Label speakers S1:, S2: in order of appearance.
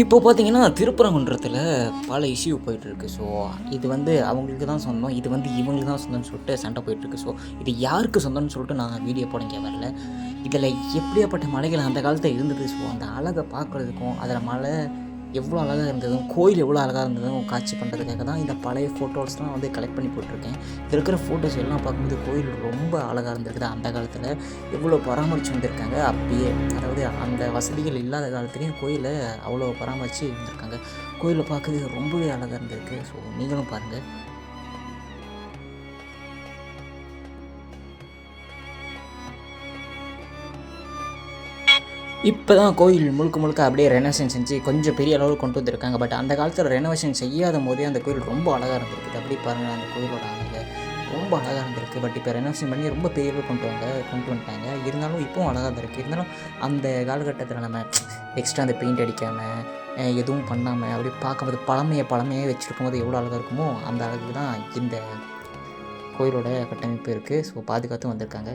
S1: இப்போ பார்த்தீங்கன்னா திருப்பரங்குன்றத்தில் பல இஷ்யூ போயிட்டுருக்கு. ஸோ இது வந்து அவங்களுக்கு தான் சொந்தம் இது வந்து இவங்களுக்கு தான் சொந்தம்னு சொல்லிட்டு சண்டை போயிட்டுருக்கு. ஸோ இது யாருக்கு சொந்தம்னு சொல்லிட்டு நான் வீடியோ போட வரல. இதில் எப்படியாப்பட்ட மலைகள் அந்த காலத்தில் இருந்தது? ஸோ அந்த அழகை பார்க்குறதுக்கும் அதில் மலை எவ்வளோ அழகாக இருந்ததும் கோயில் எவ்வளோ அழகாக இருந்ததும் காட்சி பண்ணுறதுக்காக தான் இந்த பழைய ஃபோட்டோஸ்லாம் வந்து கலெக்ட் பண்ணி போட்டிருக்கேன். இதில் இருக்கிற ஃபோட்டோஸ் எல்லாம் பார்க்கும்போது கோயில் ரொம்ப அழகாக இருந்திருக்குது அந்த காலத்தில் எவ்வளோ பராமரித்து வந்திருக்காங்க. அப்பயே அதாவது அந்த வசதிகள் இல்லாத காலத்துலேயும் கோயிலை அவ்வளோ பராமரித்து வந்திருக்காங்க. கோயிலை பார்க்குறது ரொம்பவே அழகாக இருந்திருக்கு. ஸோ நீங்களும் பாருங்கள் இப்போ தான் கோயில் முழுக்க முழுக்க அப்படியே ரெனோவேஷன் செஞ்சு கொஞ்சம் பெரிய அளவில் கொண்டு வந்திருக்காங்க. பட் அந்த காலத்தில் ரெனோவேஷன் செய்யாத போதே அந்த கோயில் ரொம்ப அழகாக இருந்திருக்குது அப்படி பாருங்கள் அந்த கோயிலோட அழகு ரொம்ப அழகாக இருந்திருக்கு. பட் இப்போ ரெனோவேஷன் பண்ணி ரொம்ப பெரிய அளவு கொண்டு வந்த கொண்டு வந்துட்டாங்க. இருந்தாலும் இப்போவும் அழகாக தான் இருக்குது இருந்தாலும் அந்த காலகட்டத்தில் நம்ம எக்ஸ்ட்ரா அந்த பெயிண்ட் அடிக்காமல் எதுவும் பண்ணாமல் அப்படி பார்க்கும்போது பழமையை பழமையே வச்சுருக்கும் போது எவ்வளோ அழகாக இருக்குமோ அந்த அழகுக்கு தான் இந்த கோயிலோட கட்டமைப்பு இருக்குது ஸோ பாதுகாத்து வந்திருக்காங்க.